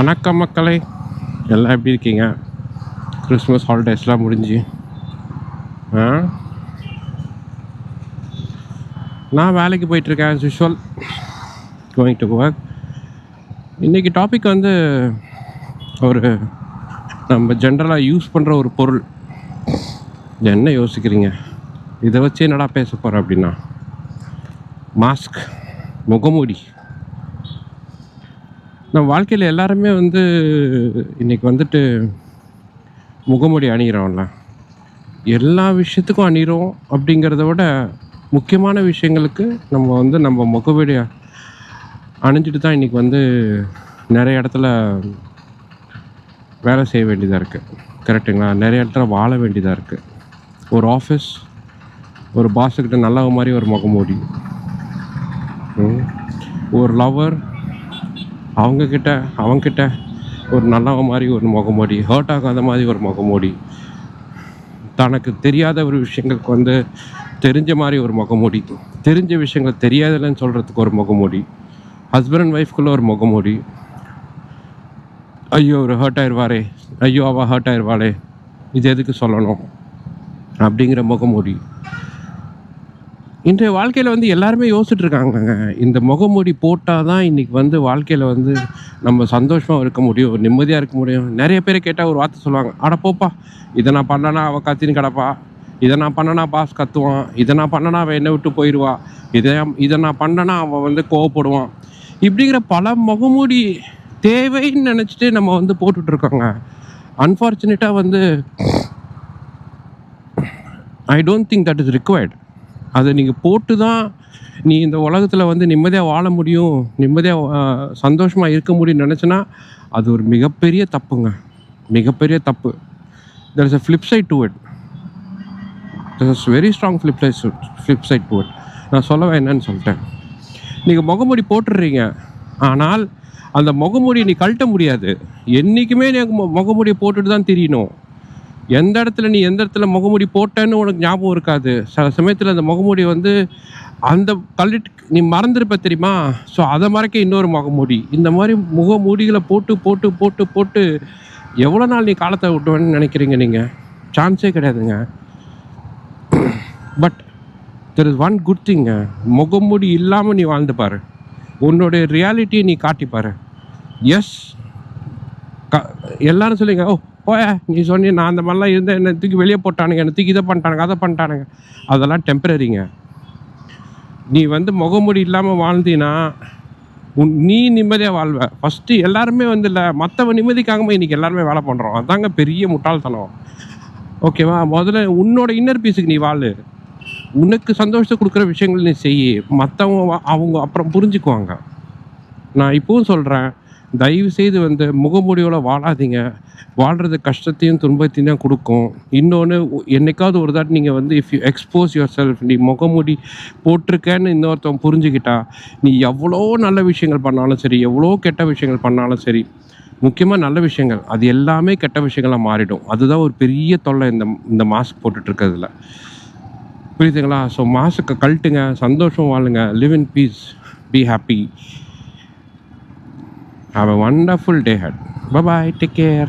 வணக்கம் மக்களே. எல்லாம் எப்படி இருக்கீங்க? கிறிஸ்மஸ் ஹாலிடேஸ்லாம் முடிஞ்சு. ஆ? நான் வேலைக்கு போயிட்டுருக்கேன் as usual going to work இன்றைக்கி டாபிக் வந்து ஒரு நம்ம ஜென்ரலாக யூஸ் பண்ணுற ஒரு பொருள். என்ன யோசிக்கிறீங்க? இதை வச்சு என்னடா பேச போகிறேன் அப்படின்னா? மாஸ்க் முகமூடி. நம்ம வாழ்க்கையில் எல்லாருமே வந்து இன்னைக்கு வந்துட்டு முகமூடி அணிகிறோம்ல எல்லா விஷயத்துக்கும் அணிகிறோம் அப்படிங்கிறத விட முக்கியமான விஷயங்களுக்கு நம்ம வந்து நம்ம முகமூடி அணிஞ்சிட்டு தான் இன்றைக்கி வந்து நிறைய இடத்துல வேலை செய்ய வேண்டியதாக இருக்குது கரெக்டுங்களா நிறைய இடத்துல வாழ வேண்டியதாக இருக்குது ஒரு ஆஃபீஸ் ஒரு பாஸுக்கிட்ட நல்ல மாதிரி ஒரு முகமூடி. ஒரு லவர் அவங்கக்கிட்ட அவங்கக்கிட்ட ஒரு நல்லவ மாதிரி ஒரு முகமூடி ஹர்ட் ஆகாத மாதிரி ஒரு முகமூடி. தனக்கு தெரியாத ஒரு விஷயங்களுக்கு வந்து தெரிஞ்ச மாதிரி ஒரு முகமூடி. தெரிஞ்ச விஷயங்கள் தெரியாதுன்னு சொல்கிறதுக்கு ஒரு முகமூடி. ஹஸ்பண்ட் அண்ட் ஒய்ஃப்குள்ளே ஒரு முகமூடி. ஐயோ ஒரு ஹர்ட் ஆயிடுவாரே ஐயோ அவள் ஹர்ட் ஆயிடுவாளே இது எதுக்கு சொல்லணும்? அப்படிங்கிற முகமூடி. இன்றைய வாழ்க்கையில் வந்து எல்லாருமே யோசிச்சுட்டு இருக்காங்க இந்த முகமூடி போட்டால் தான் இன்றைக்கி வந்து வாழ்க்கையில் வந்து நம்ம சந்தோஷமாக இருக்க முடியும் நிம்மதியாக இருக்க முடியும். நிறைய பேர் கேட்டால் ஒரு வார்த்தை சொல்லுவாங்க அட போப்பா இதை நான் பண்ணனா அவள் கத்தின்னு கிடப்பா இதை நான் பண்ணனா பாஸ் கத்துவான் இதை நான் பண்ணனா அவள் என்னை விட்டு போயிடுவா இதை இதை நான் பண்ணனா அவன் வந்து கோவப்படுவான். இப்படிங்கிற பல முகமூடி தேவைன்னு நினச்சிட்டு நம்ம வந்து போட்டுட்டு இருக்கோங்க. அன்ஃபார்ச்சுனேட்டாக வந்து I don't think that is required அதை நீங்கள் போட்டு தான் நீ இந்த உலகத்தில் வந்து நிம்மதியாக வாழ முடியும் நிம்மதியாக சந்தோஷமாக இருக்க முடியும்னு நினச்சினா அது ஒரு மிகப்பெரிய தப்புங்க. மிகப்பெரிய தப்பு. There is a flip side to it there is very strong flip side flip side to it நான் சொல்லவே என்னன்னு சொல்லிட்டேன். நீங்கள் முகமூடி போட்டுடுறீங்க. ஆனால் அந்த முகமூடியை நீ கழட்ட முடியாது. என்றைக்குமே நீ முகமூடியை போட்டுட்டு தான் தெரியணும். எந்த இடத்துல நீ எந்த இடத்துல முகமூடி போட்டேன்னு உனக்கு ஞாபகம் இருக்காது. சில சமயத்தில் அந்த முகமூடி வந்து அந்த கல்லிட்டு நீ மறந்துருப்ப தெரியுமா? ஸோ அதை மறைக்க இன்னொரு முகமூடி. இந்த மாதிரி முகமூடிகளை போட்டு போட்டு போட்டு போட்டு எவ்வளோ நாள் நீ காலத்தை விட்டுவேன்னு நினைக்கிறீங்க நீங்கள் சான்ஸே கிடையாதுங்க. But there is one good thing முகமூடி இல்லாமல் நீ வாழ்ந்து பாரு. உன்னுடைய ரியாலிட்டியை நீ காட்டி பாரு. எஸ் க எல்லாரும் சொல்லுங்க ஓ போய நீ சொன்னி நான் அந்த மாதிரிலாம் இருந்தேன் என்னை தூக்கி வெளியே போட்டானுங்க என்னை தூக்கி இதை பண்ணிட்டானுங்க அதை பண்ணிட்டானுங்க. அதெல்லாம் டெம்பரரிங்க நீ வந்து முகமூடி இல்லாமல் வாழ்ந்தீன்னா உன் நீ நிம்மதியாக வாழ்வ. ஃபஸ்ட்டு எல்லாருமே வந்து இல்லை மற்றவன் நிம்மதிக்காக இன்றைக்கி எல்லாருமே வேலை பண்ணுறோம் அதாங்க பெரிய முட்டாள்தனம். ஓகேவா முதல்ல உன்னோட இன்னர் பீஸுக்கு நீ வாழு. உனக்கு சந்தோஷத்தை கொடுக்குற விஷயங்கள் நீ செய். மற்றவங்க வா- அவங்க அப்புறம் புரிஞ்சுக்குவாங்க. நான் இப்பவும் சொல்கிறேன் தயவு செய்து வந்து முகமூடியோட வாழாதீங்க. வாழ்கிறது கஷ்டத்தையும் துன்பத்தையும் தான் கொடுக்கும். இன்னொன்று என்னைக்காவது ஒரு தாட்டி நீங்கள் வந்து if you expose your yourself முகமூடி போட்டிருக்கேன்னு இன்னொருத்தவன் புரிஞ்சுக்கிட்டா நீ எவ்வளோ நல்ல விஷயங்கள் பண்ணாலும் சரி எவ்வளோ கெட்ட விஷயங்கள் பண்ணாலும் சரி முக்கியமாக நல்ல விஷயங்கள் அது எல்லாமே கெட்ட விஷயங்களாக மாறிடும். அதுதான் ஒரு பெரிய தொல்லை இந்த இந்த மாஸ்க் போட்டுட்ருக்கிறதுல புரியுதுங்களா? ஸோ மாஸ்க்கு கழட்டுங்க சந்தோஷம் வாழுங்க live in peace be happy Have a wonderful day ahead. Bye bye. Take care.